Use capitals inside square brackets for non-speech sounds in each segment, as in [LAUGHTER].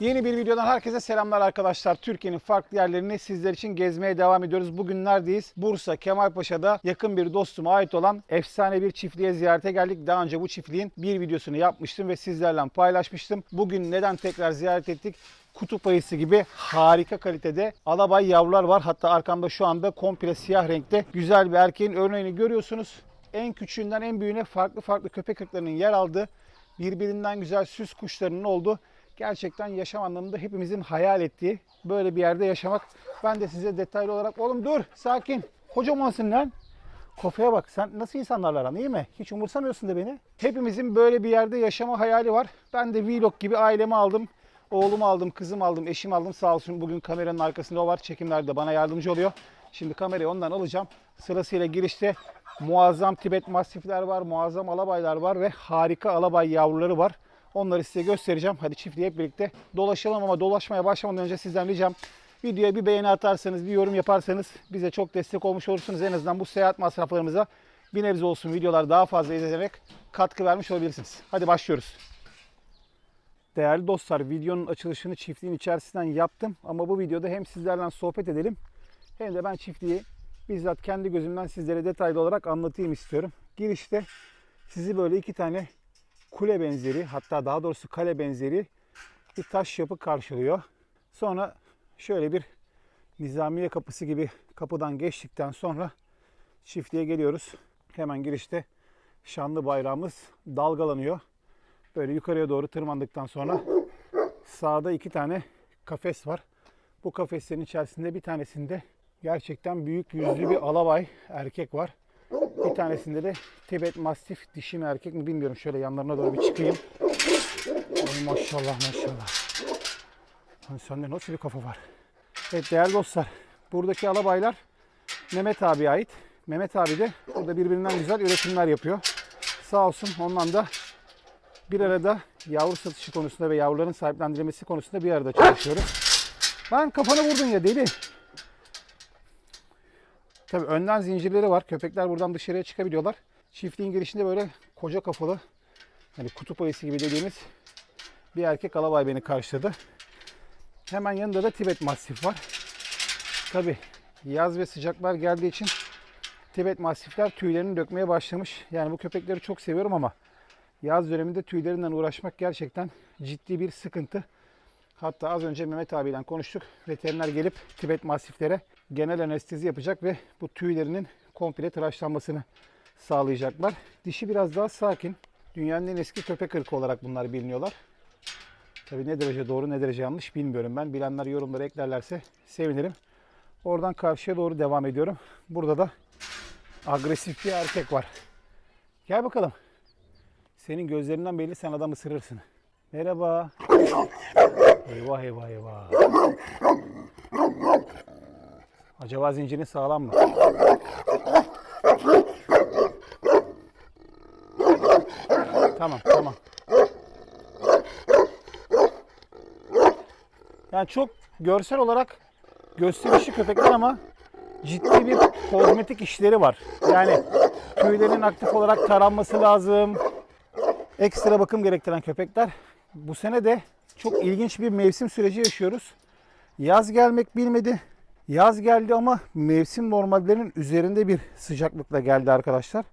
Yeni bir videodan herkese selamlar arkadaşlar. Türkiye'nin farklı yerlerini sizler için gezmeye devam ediyoruz. Bugün neredeyiz? Bursa Kemalpaşa'da yakın bir dostuma ait olan efsane bir çiftliğe ziyarete geldik. Daha önce bu çiftliğin bir videosunu yapmıştım ve sizlerle paylaşmıştım. Bugün neden tekrar ziyaret ettik? kutup ayısı gibi harika kalitede alabay yavrular var. Hatta arkamda şu anda komple siyah renkte güzel bir erkeğin örneğini görüyorsunuz. En küçüğünden en büyüğüne farklı farklı köpek ırklarının yer aldığı birbirinden güzel süs kuşlarının olduğu gerçekten yaşam anlamında hepimizin hayal ettiği böyle bir yerde yaşamak. Ben de size detaylı olarak oğlum dur sakin kocamansın lan. Kafaya bak sen nasıl insanlarla aran iyi mi? Hiç umursamıyorsun da beni. Hepimizin böyle bir yerde yaşama hayali var. Ben de vlog gibi ailemi aldım. Oğlumu aldım, kızım aldım, eşim aldım. Sağ olsun bugün kameranın arkasında o var. Çekimlerde bana yardımcı oluyor. Şimdi kamerayı ondan alacağım. Sırasıyla girişte muazzam Tibet mastifler var, muazzam alabaylar var ve harika alabay yavruları var. Onları size göstereceğim. Hadi çiftliği hep birlikte dolaşalım ama dolaşmaya başlamadan önce sizden ricam videoya bir beğeni atarsanız, bir yorum yaparsanız bize çok destek olmuş olursunuz. En azından bu seyahat masraflarımıza bir nebze olsun videolar daha fazla izleyerek katkı vermiş olabilirsiniz. Hadi başlıyoruz. Değerli dostlar videonun açılışını çiftliğin içerisinden yaptım. Ama bu videoda hem sizlerle sohbet edelim hem de ben çiftliği bizzat kendi gözümden sizlere detaylı olarak anlatayım istiyorum. Girişte sizi böyle iki tane kule benzeri hatta daha doğrusu kale benzeri bir taş yapı karşılıyor. Sonra şöyle bir nizamiye kapısı gibi kapıdan geçtikten sonra çiftliğe geliyoruz. Hemen girişte şanlı bayrağımız dalgalanıyor. Böyle yukarıya doğru tırmandıktan sonra sağda iki tane kafes var. Bu kafeslerin içerisinde bir tanesinde gerçekten büyük yüzlü bir alabay erkek var. Tanesinde de Tibet Mastif dişi mi erkek mi bilmiyorum. Şöyle yanlarına doğru bir çıkayım. Ay maşallah maşallah. Lan sende nasıl bir kafa var? Evet değerli dostlar. Buradaki alabaylar Mehmet abiye ait. Mehmet abi de burada birbirinden güzel üretimler yapıyor. Sağ olsun ondan da bir arada yavru satışı konusunda ve yavruların sahiplendirilmesi konusunda bir arada çalışıyoruz. Ben kafanı vurdun ya deli. Tabii önden zincirleri var. Köpekler buradan dışarıya çıkabiliyorlar. Çiftliğin girişinde böyle koca kafalı hani kutup ayısı gibi dediğimiz bir erkek alabay beni karşıladı. Hemen yanında da Tibet Mastif var. Tabii yaz ve sıcaklar geldiği için Tibet Mastifler tüylerini dökmeye başlamış. Yani bu köpekleri çok seviyorum ama yaz döneminde tüylerinden uğraşmak gerçekten ciddi bir sıkıntı. Hatta az önce Mehmet abiyle konuştuk. Veteriner gelip Tibet masiflere genel anestezi yapacak ve bu tüylerinin komple tıraşlanmasını sağlayacaklar. Dişi biraz daha sakin. Dünyanın en eski köpek ırkı olarak bunlar biliniyorlar. Tabi ne derece doğru ne derece yanlış bilmiyorum ben. Bilenler yorumlara eklerlerse sevinirim. Oradan karşıya doğru devam ediyorum. Burada da agresif bir erkek var. Gel bakalım. Senin gözlerinden belli sen adam ısırırsın. Merhaba. Eyvah eyvah eyvah. Acaba zincirin sağlam mı? Tamam tamam. Yani çok görsel olarak gösterişli köpekler ama ciddi bir kozmetik işleri var. Yani tüylerin aktif olarak taranması lazım. Ekstra bakım gerektiren köpekler. Bu sene de çok ilginç bir mevsim süreci yaşıyoruz. Yaz gelmek bilmedi. Yaz geldi ama mevsim normallerinin üzerinde bir sıcaklıkla geldi arkadaşlar.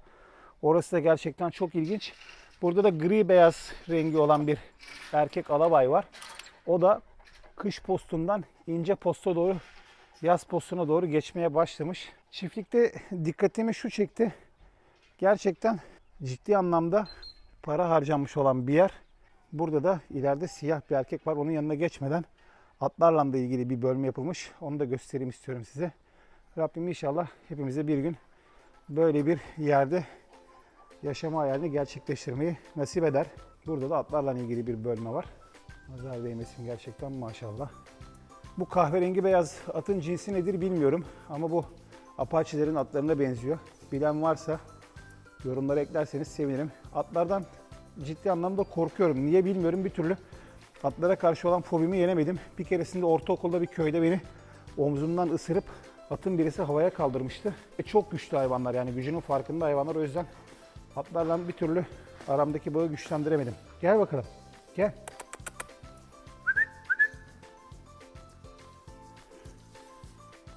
Orası da gerçekten çok ilginç. Burada da gri beyaz rengi olan bir erkek alabay var. O da kış postundan ince posta doğru yaz postuna doğru geçmeye başlamış. Çiftlikte dikkatimi şu çekti. Gerçekten ciddi anlamda para harcanmış olan bir yer. Burada da ileride siyah bir erkek var. Onun yanına geçmeden atlarla da ilgili bir bölme yapılmış. Onu da göstereyim istiyorum size. Rabbim inşallah hepimize bir gün böyle bir yerde yaşama hayalini gerçekleştirmeyi nasip eder. Burada da atlarla ilgili bir bölme var. Nazar değmesin gerçekten maşallah. Bu kahverengi beyaz atın cinsi nedir bilmiyorum. Ama bu apaçilerin atlarına benziyor. Bilen varsa yorumlara eklerseniz sevinirim. Atlardan ciddi anlamda korkuyorum. Niye bilmiyorum bir türlü. Atlara karşı olan fobimi yenemedim. Bir keresinde ortaokulda bir köyde beni omzumdan ısırıp atın birisi havaya kaldırmıştı. E çok güçlü hayvanlar yani gücünün farkında hayvanlar o yüzden atlarla bir türlü aramdaki bağı güçlendiremedim. Gel bakalım. Gel.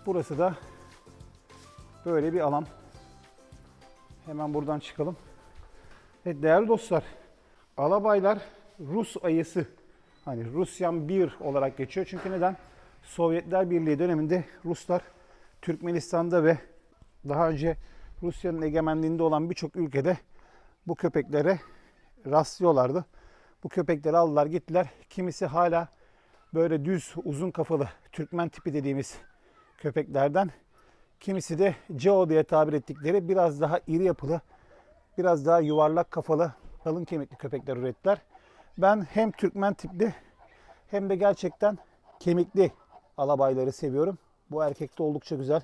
Burası da böyle bir alan. Hemen buradan çıkalım. Evet değerli dostlar, alabaylar Rus ayısı Hani Rusyan 1 olarak geçiyor. Çünkü neden? Sovyetler Birliği döneminde Ruslar Türkmenistan'da ve daha önce Rusya'nın egemenliğinde olan birçok ülkede bu köpeklere rastlıyorlardı. Bu köpekleri aldılar gittiler. Kimisi hala böyle düz uzun kafalı Türkmen tipi dediğimiz köpeklerden. Kimisi de Cao diye tabir ettikleri biraz daha iri yapılı, biraz daha yuvarlak kafalı, kalın kemikli köpekler ürettiler. Ben hem Türkmen tipli hem de gerçekten kemikli alabayları seviyorum. Bu erkek oldukça güzel.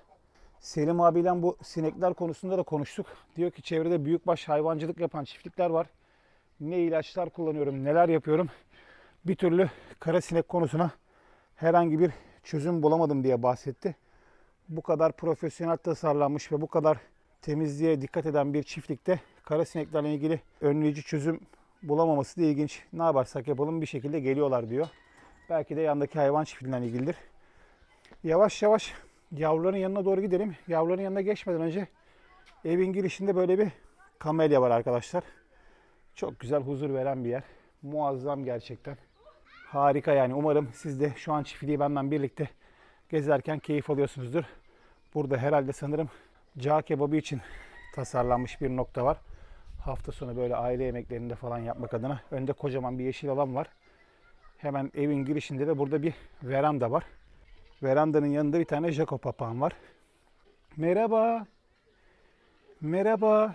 Selim abiyle bu sinekler konusunda da konuştuk. Diyor ki çevrede büyükbaş hayvancılık yapan çiftlikler var. Ne ilaçlar kullanıyorum, neler yapıyorum. Bir türlü kara sinek konusuna herhangi bir çözüm bulamadım diye bahsetti. Bu kadar profesyonel tasarlanmış ve bu kadar temizliğe dikkat eden bir çiftlikte kara sineklerle ilgili önleyici çözüm bulamaması da ilginç. Ne yaparsak yapalım bir şekilde geliyorlar diyor. Belki de yandaki hayvan çiftliğinden ilgilidir. Yavaş yavaş yavruların yanına doğru gidelim. Yavruların yanına geçmeden önce evin girişinde böyle bir kamelya var arkadaşlar. Çok güzel huzur veren bir yer. Muazzam gerçekten. Harika yani. Umarım siz de şu an çiftliği benden birlikte gezerken keyif alıyorsunuzdur. Burada herhalde sanırım cağ kebabı için tasarlanmış bir nokta var. Hafta sonu böyle aile yemeklerinde falan yapmak adına. Önde kocaman bir yeşil alan var. Hemen evin girişinde de burada bir veranda var. Verandanın yanında bir tane Jaco papağan var. Merhaba. Merhaba.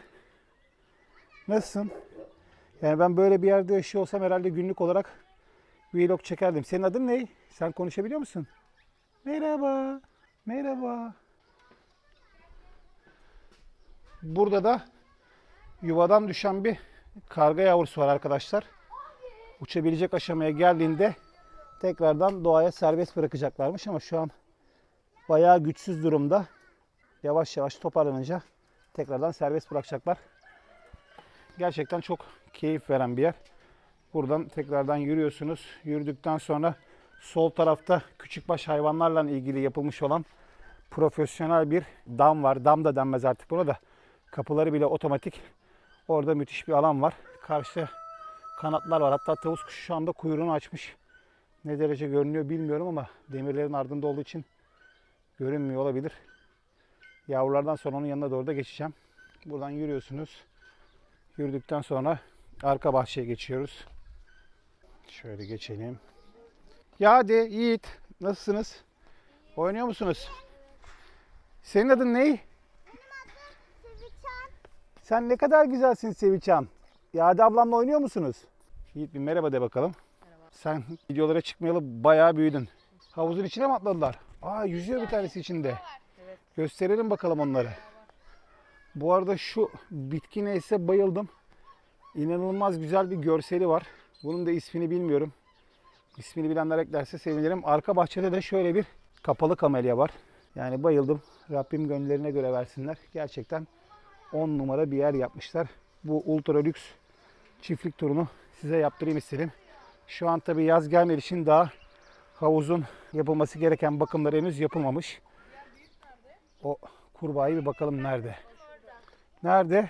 Nasılsın? Yani ben böyle bir yerde yaşıyor olsam herhalde günlük olarak vlog çekerdim. Senin adın ne? Sen konuşabiliyor musun? Merhaba. Merhaba. Burada da yuvadan düşen bir karga yavrusu var arkadaşlar. Uçabilecek aşamaya geldiğinde tekrardan doğaya serbest bırakacaklarmış ama şu an bayağı güçsüz durumda. Yavaş yavaş toparlanınca tekrardan serbest bırakacaklar. Gerçekten çok keyif veren bir yer. Buradan tekrardan yürüyorsunuz. Yürüdükten sonra sol tarafta küçükbaş hayvanlarla ilgili yapılmış olan profesyonel bir dam var. Dam da denmez artık buna da. Kapıları bile otomatik. Orada müthiş bir alan var. Karşıda kanatlar var. Hatta tavus kuşu şu anda kuyruğunu açmış. Ne derece görünüyor bilmiyorum ama demirlerin ardında olduğu için görünmüyor olabilir. Yavrulardan sonra onun yanına doğru da geçeceğim. Buradan yürüyorsunuz. Yürüdükten sonra arka bahçeye geçiyoruz. Şöyle geçelim. Ya hadi Yiğit nasılsınız? Oynuyor musunuz? Senin adın ne? Sen ne kadar güzelsin Seviçan. Yade ablamla oynuyor musunuz? Yiğit bir merhaba de bakalım. Sen videolara çıkmayalı bayağı büyüdün. Havuzun içine mi atladılar? Aa yüzüyor bir tanesi içinde. Gösterelim bakalım onları. Bu arada şu bitki neyse bayıldım. İnanılmaz güzel bir görseli var. Bunun da ismini bilmiyorum. İsmini bilenler eklerse sevinirim. Arka bahçede de şöyle bir kapalı kamelya var. Yani bayıldım. Rabbim gönüllerine göre versinler. Gerçekten 10 numara bir yer yapmışlar. Bu ultra lüks çiftlik turunu size yaptırayım istedim. Şu an tabii yaz gelmediği için daha havuzun yapılması gereken bakımlar henüz yapılmamış. O kurbağayı bir bakalım nerede. Nerede?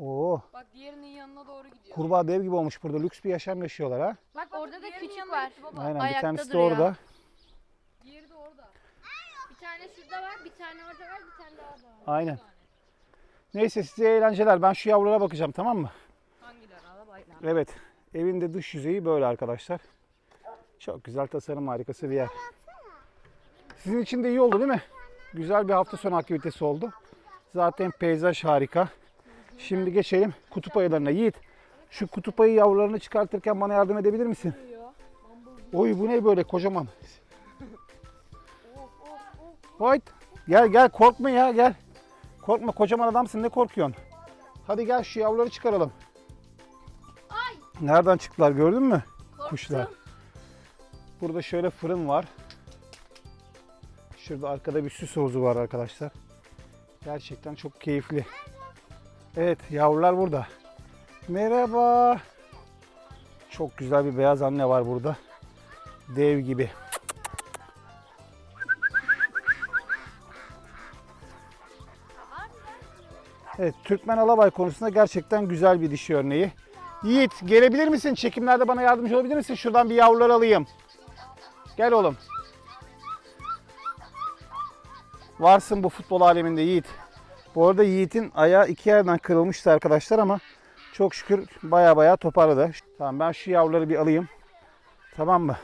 Oo, Bak diğerinin yanına doğru gidiyor. kurbağa dev gibi olmuş burada. Lüks bir yaşam yaşıyorlar ha. Bak orada da küçük var. Aynen bir Ayakta tanesi de duruyor. orada. Diğeri de orada. Bir tane şurada var, bir tane orada var, bir tane daha orada var. Aynen. Neyse size eğlenceler. Ben şu yavrulara bakacağım tamam mı? Hangileri? Evet. Evin de dış yüzeyi böyle arkadaşlar. Çok güzel tasarım harikası bir yer. Sizin için de iyi oldu değil mi? Güzel bir hafta sonu aktivitesi oldu. Zaten peyzaj harika. Şimdi geçelim kutup ayılarına. Yiğit şu kutup ayı yavrularını çıkartırken bana yardım edebilir misin? Oy bu ne böyle kocaman. [LAUGHS] White gel gel korkma ya gel. Korkma kocaman adamsın ne korkuyorsun? Hadi gel şu yavruları çıkaralım. Nereden çıktılar gördün mü? Kuşlar. Burada şöyle fırın var. Şurada arkada bir süs havuzu var arkadaşlar. Gerçekten çok keyifli. Evet yavrular burada. Merhaba. Çok güzel bir beyaz anne var burada. Dev gibi. Evet Türkmen alabay konusunda gerçekten güzel bir dişi örneği. Yiğit gelebilir misin? Çekimlerde bana yardımcı olabilir misin? Şuradan bir yavrular alayım. Gel oğlum. Varsın bu futbol aleminde Yiğit. Bu arada Yiğit'in ayağı iki yerden kırılmıştı arkadaşlar ama çok şükür baya baya toparladı. Tamam ben şu yavruları bir alayım. Tamam mı?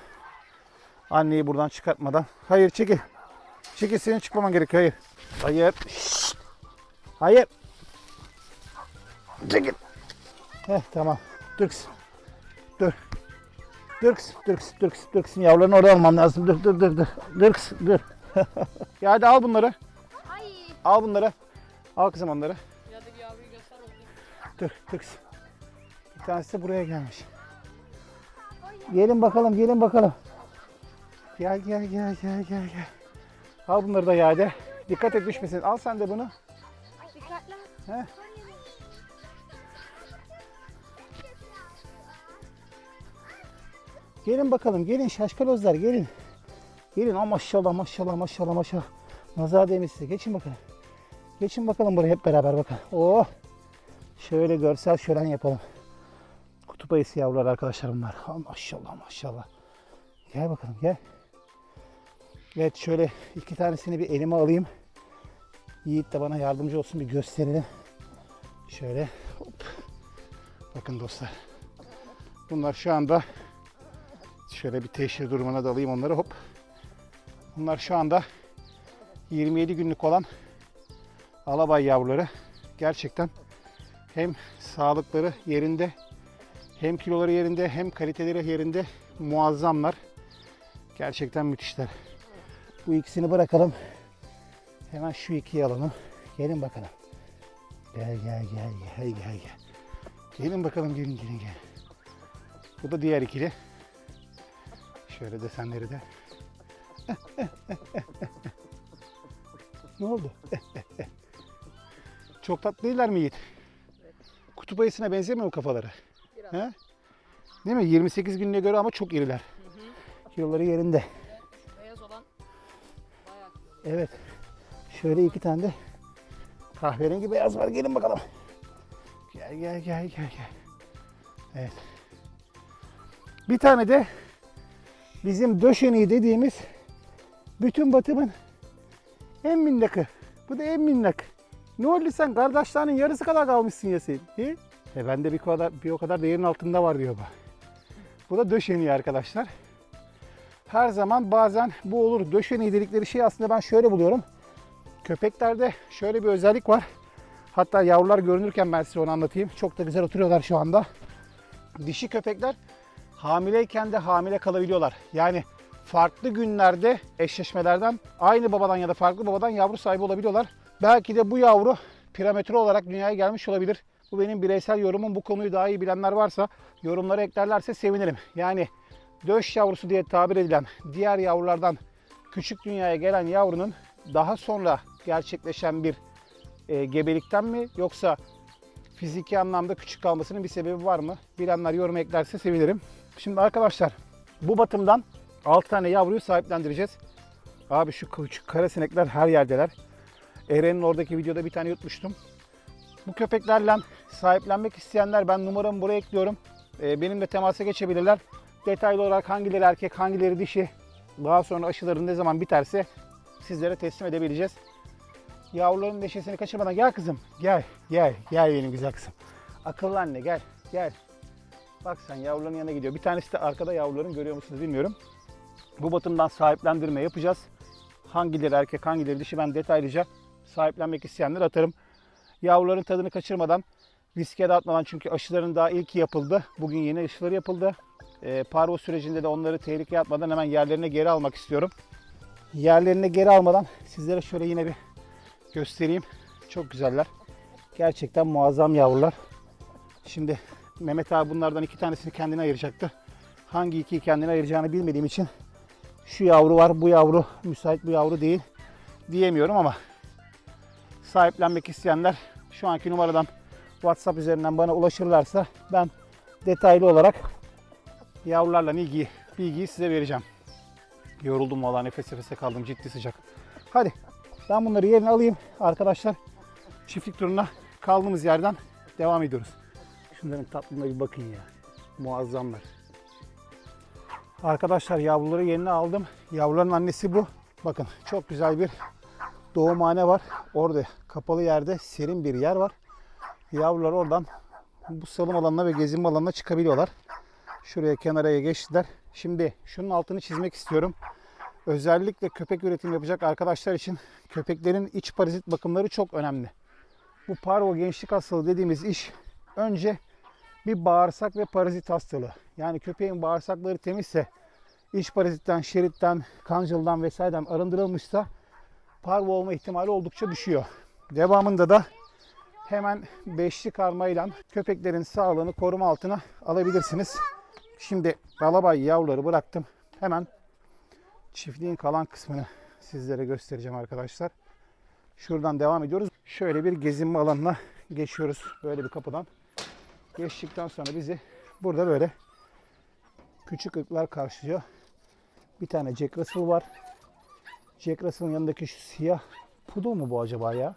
Anneyi buradan çıkartmadan. Hayır çekil. Çekil senin çıkmaman gerekiyor. Hayır. Hayır. Hayır. Çekil. Heh tamam. Kızım. Dur. Dur kızım. Dur kızım. Yavrularını oraya almam lazım. Dur dur dur dur. Kızım. Dur. ya hadi al bunları. Ay. Al bunları. Al kızım onları. Ya da bir yavruyu göster. Dur, kızım. Bir tanesi de buraya gelmiş. Gelin bakalım, gelin bakalım. Gel, gel, gel, gel, gel, gel. Al bunları da yerde. Dikkat et düşmesin. Al sen de bunu. Dikkatli. He? Gelin bakalım, gelin şaşkalozlar, gelin. Gelin, o maşallah, maşallah, maşallah, maşallah. Nazar size. Geçin bakalım. Geçin bakalım buraya hep beraber bakın. Oh! Şöyle görsel şölen yapalım. Kutup ayısı yavrular arkadaşlar bunlar. Ha, maşallah maşallah. Gel bakalım gel. Evet şöyle iki tanesini bir elime alayım. Yiğit de bana yardımcı olsun bir gösterelim. Şöyle hop. Bakın dostlar. Bunlar şu anda şöyle bir teşhir durumuna da alayım onları hop. Bunlar şu anda 27 günlük olan alabay yavruları. Gerçekten hem sağlıkları yerinde hem kiloları yerinde hem kaliteleri yerinde muazzamlar. Gerçekten müthişler. Bu ikisini bırakalım. Hemen şu ikiyi alalım. Gelin bakalım. Gel gel gel gel gel gel. Gelin bakalım gelin gelin gel. Bu da diğer ikili. Şöyle desenleri de. ne oldu? Çok tatlı değiller mi Yiğit? Kutup ayısına benzemiyor mu kafaları? Biraz. He? Değil mi? 28 gününe göre ama çok iriler. Kiloları yerinde. Beyaz olan bayağı. Evet. Şöyle iki tane de kahverengi beyaz var. Gelin bakalım. Gel gel gel gel gel. Evet. Bir tane de bizim döşeneği dediğimiz bütün batımın en minnakı. Bu da en minnak. Ne oldu sen kardeşlerinin yarısı kadar kalmışsın ya sen. He? E ben de bir kadar bir o kadar değerin altında var diyor bu. Bu da döşeneği arkadaşlar. Her zaman bazen bu olur. Döşeneği dedikleri şey aslında ben şöyle buluyorum. Köpeklerde şöyle bir özellik var. Hatta yavrular görünürken ben size onu anlatayım. Çok da güzel oturuyorlar şu anda. Dişi köpekler hamileyken de hamile kalabiliyorlar. Yani farklı günlerde eşleşmelerden aynı babadan ya da farklı babadan yavru sahibi olabiliyorlar. Belki de bu yavru piramide olarak dünyaya gelmiş olabilir. Bu benim bireysel yorumum. Bu konuyu daha iyi bilenler varsa yorumlara eklerlerse sevinirim. Yani döş yavrusu diye tabir edilen diğer yavrulardan küçük dünyaya gelen yavrunun daha sonra gerçekleşen bir e, gebelikten mi yoksa fiziki anlamda küçük kalmasının bir sebebi var mı? Bilenler yorum eklerse sevinirim. Şimdi arkadaşlar bu batımdan 6 tane yavruyu sahiplendireceğiz. Abi şu küçük kara sinekler her yerdeler. Eren'in oradaki videoda bir tane yutmuştum. Bu köpeklerle sahiplenmek isteyenler ben numaramı buraya ekliyorum. Ee, benimle temasa geçebilirler. Detaylı olarak hangileri erkek, hangileri dişi, daha sonra aşıların ne zaman biterse sizlere teslim edebileceğiz. Yavruların neşesini kaçırmadan gel kızım. Gel, gel, gel benim güzel kızım. Akıllı anne gel, gel. Bak sen yavruların yanına gidiyor. Bir tanesi de arkada yavruların görüyor musunuz bilmiyorum. Bu batımdan sahiplendirme yapacağız. Hangileri erkek, hangileri dişi ben detaylıca sahiplenmek isteyenler atarım. Yavruların tadını kaçırmadan, riske de atmadan çünkü aşıların daha ilki yapıldı. Bugün yeni aşıları yapıldı. Ee, parvo sürecinde de onları tehlikeye atmadan hemen yerlerine geri almak istiyorum. Yerlerine geri almadan sizlere şöyle yine bir göstereyim. Çok güzeller. Gerçekten muazzam yavrular. Şimdi Mehmet abi bunlardan iki tanesini kendine ayıracaktı. Hangi ikiyi kendine ayıracağını bilmediğim için şu yavru var, bu yavru müsait bu yavru değil diyemiyorum ama sahiplenmek isteyenler şu anki numaradan WhatsApp üzerinden bana ulaşırlarsa ben detaylı olarak yavrularla ilgili bilgiyi size vereceğim. Yoruldum valla nefes nefese kaldım ciddi sıcak. Hadi ben bunları yerine alayım arkadaşlar. Çiftlik turuna kaldığımız yerden devam ediyoruz. Şunların tatlılığına bir bakın ya. Muazzamlar. Arkadaşlar yavruları yerine aldım. Yavruların annesi bu. Bakın çok güzel bir doğumhane var. Orada kapalı yerde serin bir yer var. Yavrular oradan bu salım alanına ve gezinme alanına çıkabiliyorlar. Şuraya kenaraya geçtiler. Şimdi şunun altını çizmek istiyorum. Özellikle köpek üretim yapacak arkadaşlar için köpeklerin iç parazit bakımları çok önemli. Bu parvo gençlik hastalığı dediğimiz iş önce bir bağırsak ve parazit hastalığı. Yani köpeğin bağırsakları temizse, iç parazitten, şeritten, kancıldan vesaireden arındırılmışsa parvo olma ihtimali oldukça düşüyor. Devamında da hemen beşli karmayla köpeklerin sağlığını koruma altına alabilirsiniz. Şimdi balabay yavruları bıraktım. Hemen çiftliğin kalan kısmını sizlere göstereceğim arkadaşlar. Şuradan devam ediyoruz. Şöyle bir gezinme alanına geçiyoruz. Böyle bir kapıdan. Geçtikten sonra bizi burada böyle küçük ırklar karşılıyor. Bir tane Jack Russell var. Jack Russell'ın yanındaki şu siyah pudu mu bu acaba ya?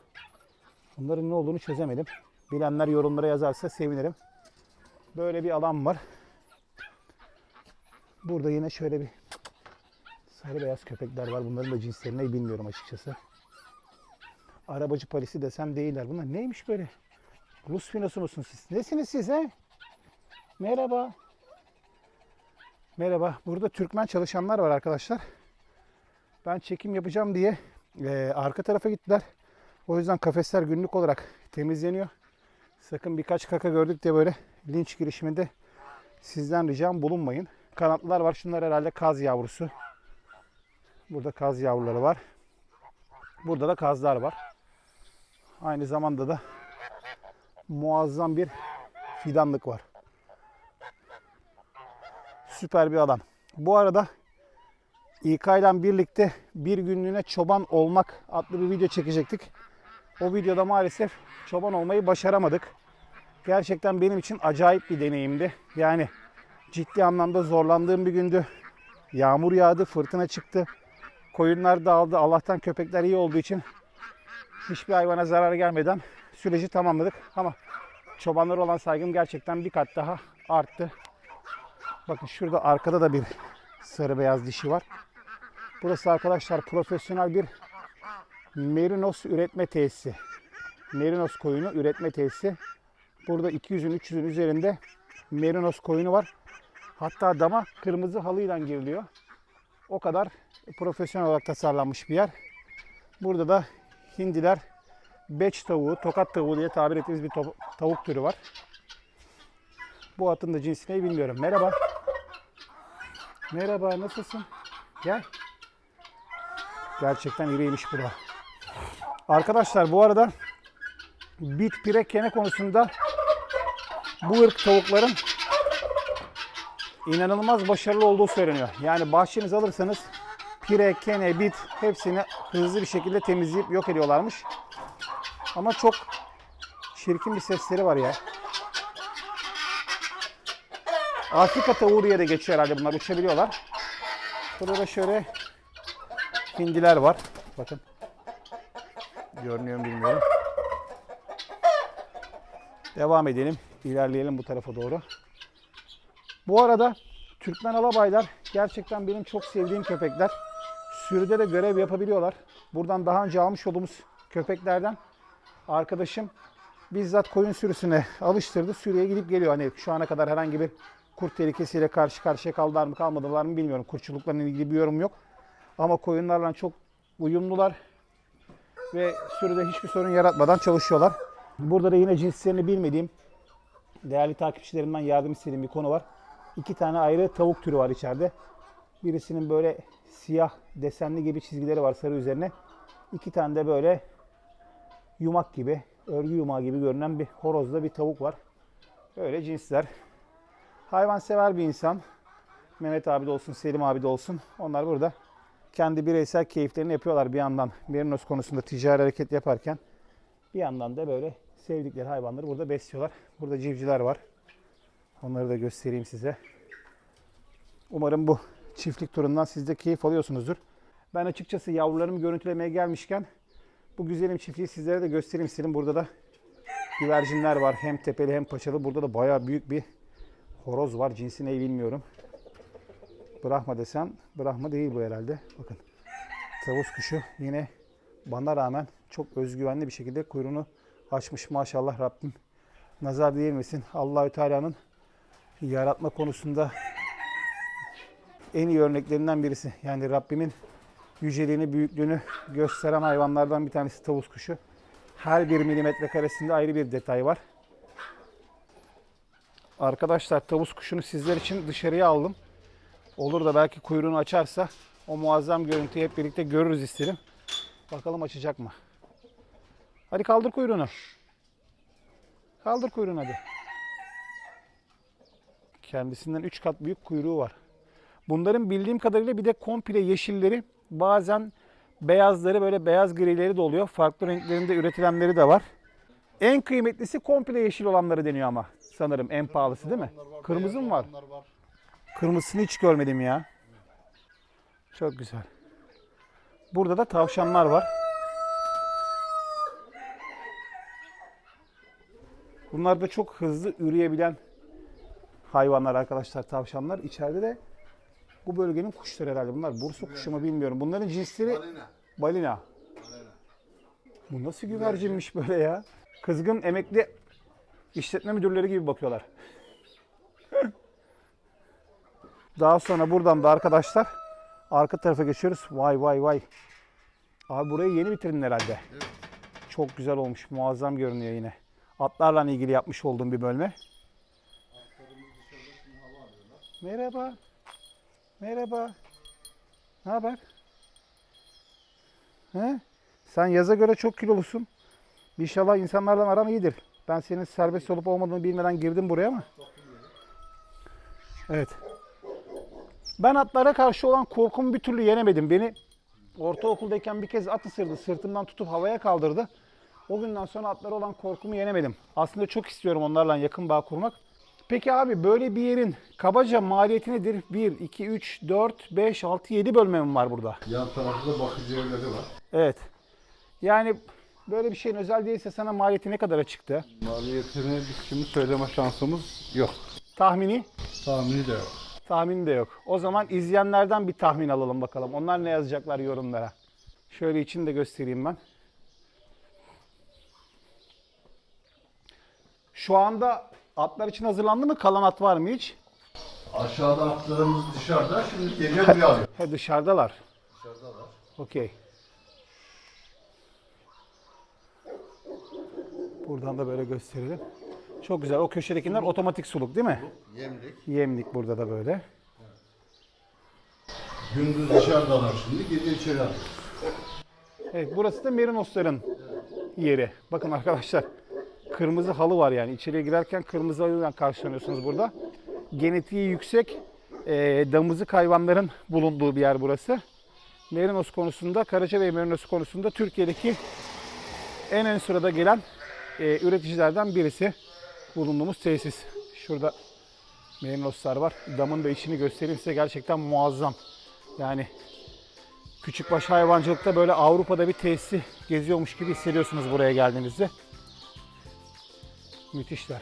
Bunların ne olduğunu çözemedim. Bilenler yorumlara yazarsa sevinirim. Böyle bir alan var. Burada yine şöyle bir sarı beyaz köpekler var. Bunların da cinslerini bilmiyorum açıkçası. Arabacı polisi desem değiller. Bunlar neymiş böyle? Rus finosu musunuz siz? Nesiniz siz he? Merhaba. Merhaba. Burada Türkmen çalışanlar var arkadaşlar. Ben çekim yapacağım diye eee, arka tarafa gittiler. O yüzden kafesler günlük olarak temizleniyor. Sakın birkaç kaka gördük diye böyle linç girişiminde sizden ricam bulunmayın. Kanatlılar var. Şunlar herhalde kaz yavrusu. Burada kaz yavruları var. Burada da kazlar var. Aynı zamanda da muazzam bir fidanlık var. Süper bir alan. Bu arada İK ile birlikte bir günlüğüne çoban olmak adlı bir video çekecektik. O videoda maalesef çoban olmayı başaramadık. Gerçekten benim için acayip bir deneyimdi. Yani ciddi anlamda zorlandığım bir gündü. Yağmur yağdı, fırtına çıktı. Koyunlar dağıldı. Allah'tan köpekler iyi olduğu için hiçbir hayvana zarar gelmeden süreci tamamladık. Ama çobanlara olan saygım gerçekten bir kat daha arttı. Bakın şurada arkada da bir sarı beyaz dişi var. Burası arkadaşlar profesyonel bir merinos üretme tesisi. Merinos koyunu üretme tesisi. Burada 200'ün 300'ün üzerinde merinos koyunu var. Hatta dama kırmızı halıyla giriliyor. O kadar profesyonel olarak tasarlanmış bir yer. Burada da hindiler beç tavuğu, tokat tavuğu diye tabir ettiğimiz bir tavuk türü var. Bu atın da cinsini bilmiyorum. Merhaba. Merhaba, nasılsın? Gel. Gerçekten iriymiş bu da. Arkadaşlar bu arada bit pire kene konusunda bu ırk tavukların inanılmaz başarılı olduğu söyleniyor. Yani bahçeniz alırsanız pire, kene, bit hepsini hızlı bir şekilde temizleyip yok ediyorlarmış. Ama çok çirkin bir sesleri var ya. Afrika tavuğu de geçiyor herhalde bunlar uçabiliyorlar. Burada da şöyle hindiler var. Bakın. Görünüyor mu bilmiyorum. Devam edelim. İlerleyelim bu tarafa doğru. Bu arada Türkmen alabaylar gerçekten benim çok sevdiğim köpekler. Sürüde de görev yapabiliyorlar. Buradan daha önce almış olduğumuz köpeklerden arkadaşım bizzat koyun sürüsüne alıştırdı. Sürüye gidip geliyor. Hani şu ana kadar herhangi bir kurt tehlikesiyle karşı karşıya kaldılar mı kalmadılar mı bilmiyorum. Kurtçuluklarla ilgili bir yorum yok. Ama koyunlarla çok uyumlular ve sürüde hiçbir sorun yaratmadan çalışıyorlar. Burada da yine cinslerini bilmediğim değerli takipçilerimden yardım istediğim bir konu var. İki tane ayrı tavuk türü var içeride. Birisinin böyle siyah desenli gibi çizgileri var sarı üzerine. İki tane de böyle yumak gibi, örgü yumağı gibi görünen bir horozda bir tavuk var. Böyle cinsler. Hayvansever bir insan. Mehmet abi de olsun, Selim abi de olsun. Onlar burada kendi bireysel keyiflerini yapıyorlar bir yandan. Merinos konusunda ticari hareket yaparken bir yandan da böyle sevdikleri hayvanları burada besliyorlar. Burada civcivler var. Onları da göstereyim size. Umarım bu çiftlik turundan siz de keyif alıyorsunuzdur. Ben açıkçası yavrularımı görüntülemeye gelmişken bu güzelim çiftliği sizlere de göstereyim istedim. Burada da güvercinler var. Hem tepeli hem paçalı. Burada da bayağı büyük bir horoz var. Cinsi ne bilmiyorum. Brahma desem Brahma değil bu herhalde. Bakın tavus kuşu yine bana rağmen çok özgüvenli bir şekilde kuyruğunu açmış maşallah Rabbim. Nazar değmesin. Allahü Teala'nın yaratma konusunda en iyi örneklerinden birisi. Yani Rabbimin yüceliğini, büyüklüğünü gösteren hayvanlardan bir tanesi tavus kuşu. Her bir milimetre karesinde ayrı bir detay var. Arkadaşlar tavus kuşunu sizler için dışarıya aldım. Olur da belki kuyruğunu açarsa o muazzam görüntüyü hep birlikte görürüz isterim. Bakalım açacak mı? Hadi kaldır kuyruğunu. Kaldır kuyruğunu hadi. Kendisinden 3 kat büyük kuyruğu var. Bunların bildiğim kadarıyla bir de komple yeşilleri bazen beyazları böyle beyaz grileri de oluyor. Farklı renklerinde üretilenleri de var. En kıymetlisi komple yeşil olanları deniyor ama sanırım en pahalısı değil mi? Kırmızı mı var? Kırmızısını hiç görmedim ya. Çok güzel. Burada da tavşanlar var. Bunlar da çok hızlı üreyebilen hayvanlar arkadaşlar tavşanlar. İçeride de bu bölgenin kuşları herhalde. Bunlar bursu kuşu mu bilmiyorum. Bunların cinsleri Balina. balina. Bu nasıl güvercinmiş böyle ya? Kızgın emekli işletme müdürleri gibi bakıyorlar. [LAUGHS] Daha sonra buradan da arkadaşlar arka tarafa geçiyoruz. Vay vay vay. Abi burayı yeni bitirdin herhalde. Çok güzel olmuş. Muazzam görünüyor yine. Atlarla ilgili yapmış olduğum bir bölme. Merhaba. Merhaba. Ne haber? He? Sen yaza göre çok kilolusun. İnşallah insanlarla aran iyidir. Ben senin serbest olup olmadığını bilmeden girdim buraya ama. Evet. Ben atlara karşı olan korkumu bir türlü yenemedim. Beni ortaokuldayken bir kez at ısırdı. Sırtımdan tutup havaya kaldırdı. O günden sonra atlara olan korkumu yenemedim. Aslında çok istiyorum onlarla yakın bağ kurmak. Peki abi böyle bir yerin kabaca maliyeti nedir? 1, 2, 3, 4, 5, 6, 7 bölme mi var burada? Yan tarafta da bakıcı evleri var. Evet. Yani böyle bir şeyin özel değilse sana maliyeti ne kadara çıktı? Maliyetini biz şimdi söyleme şansımız yok. Tahmini? Tahmini de yok. Tahmini de yok. O zaman izleyenlerden bir tahmin alalım bakalım. Onlar ne yazacaklar yorumlara. Şöyle içini de göstereyim ben. Şu anda atlar için hazırlandı mı? Kalan at var mı hiç? Aşağıda atlarımız dışarıda. Şimdi geliyor buraya alıyor. He dışarıdalar. Dışarıdalar. Okey. Buradan da böyle gösterelim. Çok güzel. O köşedekiler otomatik suluk değil mi? Yemlik. Yemlik burada da böyle. Gündüz dışarıdalar şimdi. Gece içeri alıyor. Evet burası da merinosların yeri. Bakın arkadaşlar kırmızı halı var yani. İçeriye girerken kırmızı halıyla karşılanıyorsunuz burada. Genetiği yüksek e, damızlık hayvanların bulunduğu bir yer burası. Merinos konusunda, Karacabey Merinosu konusunda Türkiye'deki en ön sırada gelen e, üreticilerden birisi bulunduğumuz tesis. Şurada merinoslar var. Damın da içini göstereyim size gerçekten muazzam. Yani küçükbaş hayvancılıkta böyle Avrupa'da bir tesisi geziyormuş gibi hissediyorsunuz buraya geldiğinizde. Müthişler.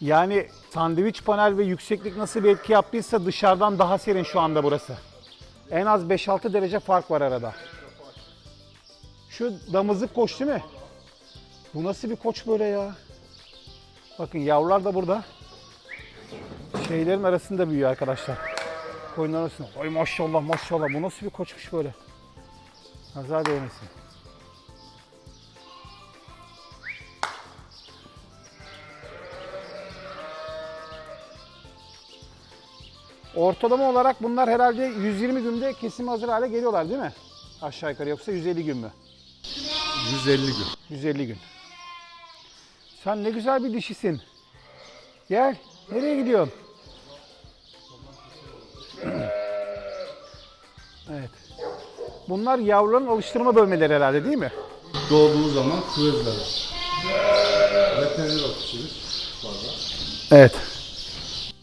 Yani sandviç panel ve yükseklik nasıl bir etki yaptıysa dışarıdan daha serin şu anda burası. En az 5-6 derece fark var arada. Şu damızlık koç değil mi? Bu nasıl bir koç böyle ya? Bakın yavrular da burada. Şeylerin arasında büyüyor arkadaşlar. Koyunların arasında. Ay maşallah maşallah bu nasıl bir koçmuş böyle. Nazar değmesin. Ortalama olarak bunlar herhalde 120 günde kesim hazır hale geliyorlar değil mi? Aşağı yukarı yoksa 150 gün mü? 150 gün. 150 gün. Sen ne güzel bir dişisin. Gel. Nereye gidiyorsun? evet. Bunlar yavruların alıştırma bölmeleri herhalde değil mi? Doğduğu zaman küvezler. Veteriner ofisimiz. Evet.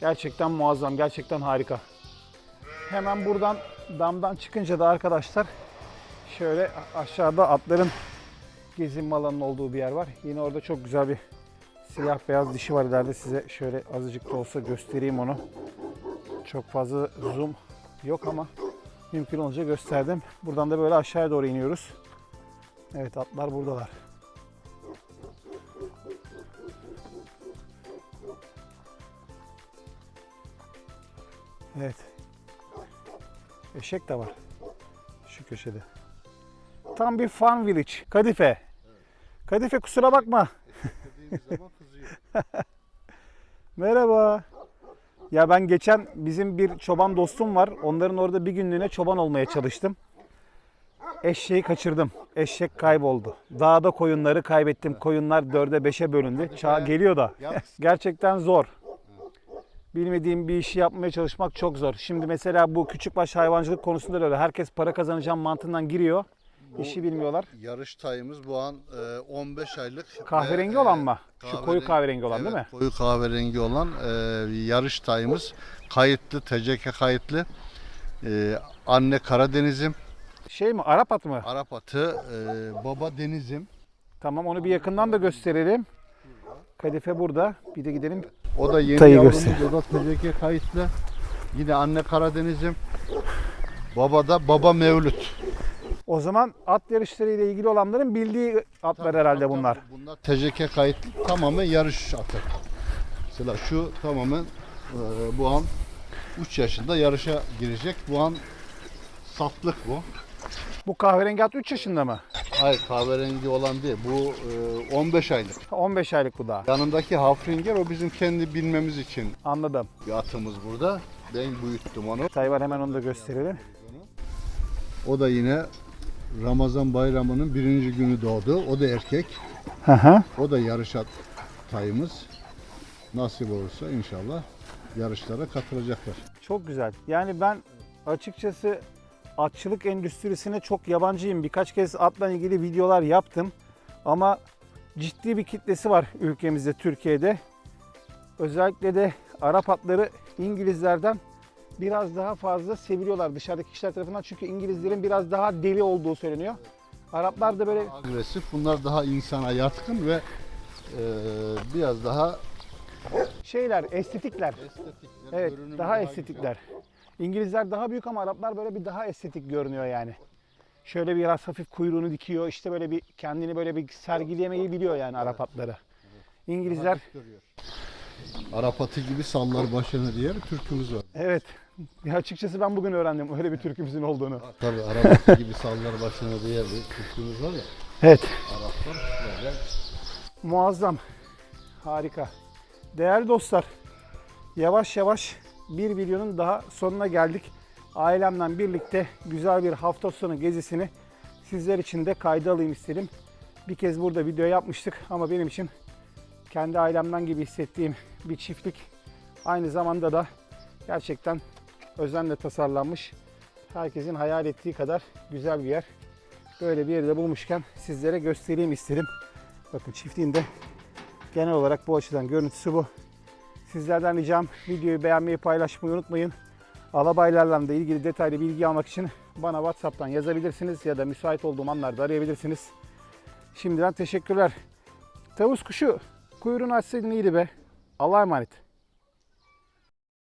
Gerçekten muazzam, gerçekten harika. Hemen buradan damdan çıkınca da arkadaşlar şöyle aşağıda atların gezinme alanının olduğu bir yer var. Yine orada çok güzel bir siyah beyaz dişi var ileride size şöyle azıcık da olsa göstereyim onu. Çok fazla zoom yok ama mümkün olunca gösterdim. Buradan da böyle aşağıya doğru iniyoruz. Evet atlar buradalar. Evet. Eşek de var. Şu köşede. Tam bir farm village. Kadife. Kadife kusura bakma. [LAUGHS] Merhaba. Ya ben geçen bizim bir çoban dostum var. Onların orada bir günlüğüne çoban olmaya çalıştım. Eşeği kaçırdım. Eşek kayboldu. Dağda koyunları kaybettim. Koyunlar dörde beşe bölündü. Çağ geliyor da. Gerçekten zor. Bilmediğim bir işi yapmaya çalışmak çok zor. Şimdi mesela bu küçükbaş hayvancılık konusunda da öyle. Herkes para kazanacağım mantığından giriyor. İşi bilmiyorlar. yarış tayımız bu an e, 15 aylık. Kahverengi ve, olan e, mı? Şu koyu kahverengi olan değil mi? evet, Koyu kahverengi olan e, yarış tayımız. Kayıtlı, TCK kayıtlı. E, anne Karadeniz'im, Şey mi? Arap at mı? Arap atı, e, baba Deniz'im. Tamam onu bir yakından da gösterelim. Kadife burada. Bir de gidelim. O da yeni Tayı yavrumuz, göster. o da TCK kayıtlı. Yine anne Karadeniz'im. Baba da baba Mevlüt. O zaman at yarışlarıyla ilgili olanların bildiği atlar herhalde bunlar. Bunlar TCK kayıtlı tamamen yarış atı. Mesela şu tamamen e, bu an 3 yaşında yarışa girecek. Bu an saflık bu. Bu kahverengi at 3 yaşında mı? Hayır kahverengi olan değil. Bu e, 15 aylık. 15 aylık bu da. Yanındaki Hafringer o bizim kendi bilmemiz için Anladım. bir atımız burada. Ben büyüttüm onu. Tay var hemen onu da gösterelim. O da yine Ramazan bayramının birinci günü doğdu. O da erkek. Hı hı. O da yarış at tayımız. Nasip olursa inşallah yarışlara katılacaklar. Çok güzel. Yani ben açıkçası atçılık endüstrisine çok yabancıyım. Birkaç kez atla ilgili videolar yaptım. Ama ciddi bir kitlesi var ülkemizde, Türkiye'de. Özellikle de Arap atları İngilizlerden biraz daha fazla seviliyorlar dışarıdaki kişiler tarafından. Çünkü İngilizlerin biraz daha deli olduğu söyleniyor. Araplar da böyle Agresif. Bunlar daha insana yatkın ve e, biraz daha şeyler, estetikler. estetikler. Evet, daha güzel. İngilizler daha büyük ama Araplar böyle bir daha estetik görünüyor yani. Şöyle biraz hafif kuyruğunu dikiyor. işte böyle bir kendini böyle bir sergilemeyi biliyor yani Arap atları. İngilizler. Arap atı gibi sallar başını diye bir türkümüz var. evet. Ya açıkçası ben bugün öğrendim öyle bir türkümüzün olduğunu. Tabii Arap atı gibi sallar başını diye bir türkümüz var ya. Evet. Araplar böyle Muazzam. Harika. Değerli dostlar, yavaş yavaş bir videonun daha sonuna geldik. Ailemle birlikte güzel bir hafta sonu gezisini sizler için de kayda alayım istedim. Bir kez burada video yapmıştık ama benim için kendi ailemden gibi hissettiğim bir çiftlik. Aynı zamanda da gerçekten özenle tasarlanmış. Herkesin hayal ettiği kadar güzel bir yer. Böyle bir yerde bulmuşken sizlere göstereyim istedim. Bakın çiftliğinde genel olarak bu açıdan görüntüsü bu. Sizlerden ricam videoyu beğenmeyi paylaşmayı unutmayın. Alabaylarla da ilgili detaylı bilgi almak için bana WhatsApp'tan yazabilirsiniz ya da müsait olduğum anlarda arayabilirsiniz. Şimdiden teşekkürler. Tavus kuşu kuyruğunu açsaydın iyiydi be. Allah'a emanet.